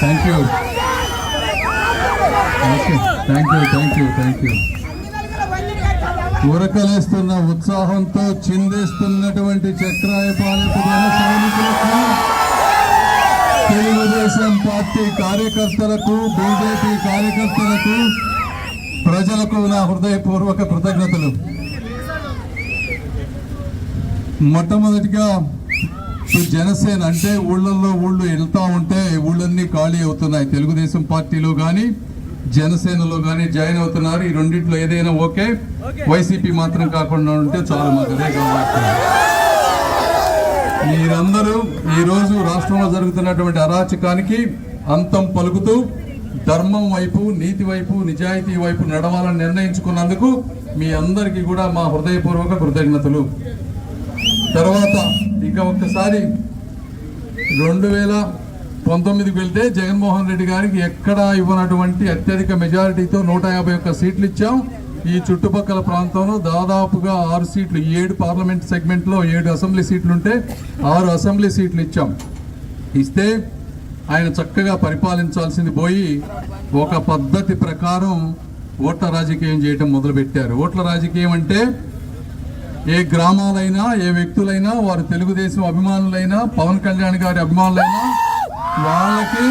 Thank you okay thank you thank you thank you ఉరకలేస్తున్న ఉత్సాహంతో చిందేస్తున్నటువంటి చక్రాయపాలెపు సైనికులకు తెలుగుదేశం పార్టీ కార్యకర్తలకు బీజేపీ కార్యకర్తలకు ప్రజలకు నా హృదయపూర్వక కృతజ్ఞతలు. మొట్టమొదటిగా జనసేన అంటే ఊళ్ళల్లో ఊళ్ళు వెళ్తా ఉంటే ఊళ్ళన్నీ ఖాళీ అవుతున్నాయి. తెలుగుదేశం పార్టీలో కానీ జనసేనలో కానీ జాయిన్ అవుతున్నారు. ఈ రెండింటిలో ఏదైనా ఓకే. వైసీపీ మాత్రం కాకుండా ఉంటే చాలు మాకు అదే కావాలి. మీరందరూ ఈ రోజు రాష్ట్రంలో జరుగుతున్నటువంటి అరాచకానికి అంతం పలుకుతూ ధర్మం వైపు నీతి వైపు నిజాయితీ వైపు నడవాలని నిర్ణయించుకున్నందుకు మీ అందరికీ కూడా మా హృదయపూర్వక కృతజ్ఞతలు. తర్వాత ఇంకా ఒక్కసారి రెండు వేల పంతొమ్మిదికి వెళ్తే జగన్మోహన్ రెడ్డి గారికి ఎక్కడా ఇవ్వనటువంటి అత్యధిక మెజారిటీతో నూట యాభై ఒక్క సీట్లు ఇచ్చాం. ఈ చుట్టుపక్కల ప్రాంతంలో దాదాపుగా ఆరు సీట్లు ఏడు పార్లమెంట్ సెగ్మెంట్లో ఏడు అసెంబ్లీ సీట్లు ఉంటే ఆరు అసెంబ్లీ సీట్లు ఇచ్చాం. ఇస్తే ఆయన చక్కగా పరిపాలించాల్సింది పోయి ఒక పద్ధతి ప్రకారం ఓట్ల రాజకీయం చేయటం మొదలుపెట్టారు. ఓట్ల రాజకీయం అంటే ఏ గ్రామాలైనా ఏ వ్యక్తులైనా వారు తెలుగుదేశం అభిమానులైనా పవన్ కళ్యాణ్ గారి అభిమానులైనా వాళ్ళకి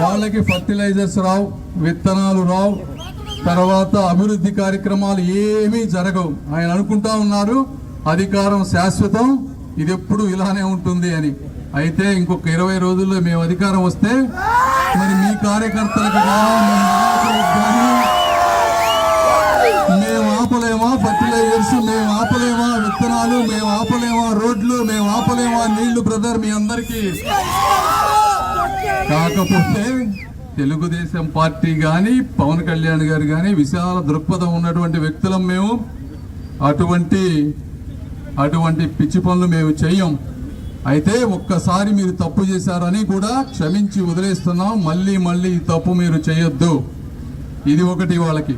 వాళ్ళకి ఫర్టిలైజర్స్ రావు విత్తనాలు రావు తర్వాత అభివృద్ధి కార్యక్రమాలు ఏమీ జరగవు. ఆయన అనుకుంటా ఉన్నారు అధికారం శాశ్వతం ఇది ఎప్పుడు ఇలానే ఉంటుంది అని. అయితే ఇంకొక ఇరవై రోజుల్లో మేము అధికారం వస్తే మరి మీ కార్యకర్తలకు కానీ, ఆపలేమా విత్తనాలు మేము ఆపలేమా రోడ్లు మేము ఆపలేమా నీళ్ళు బ్రదర్ మీ అందరికీ. కాకపోతే తెలుగుదేశం పార్టీ కానీ పవన్ కళ్యాణ్ గారు కానీ విశాల దృక్పథం ఉన్నటువంటి వ్యక్తులం మేము. అటువంటి అటువంటి పిచ్చి పనులు మేము చెయ్యం అయితే ఒక్కసారి మీరు తప్పు చేశారని కూడా క్షమించి వదిలేస్తున్నాం. మళ్ళీ మళ్ళీ ఈ తప్పు మీరు చేయొద్దు. ఇది ఒకటి వాళ్ళకి.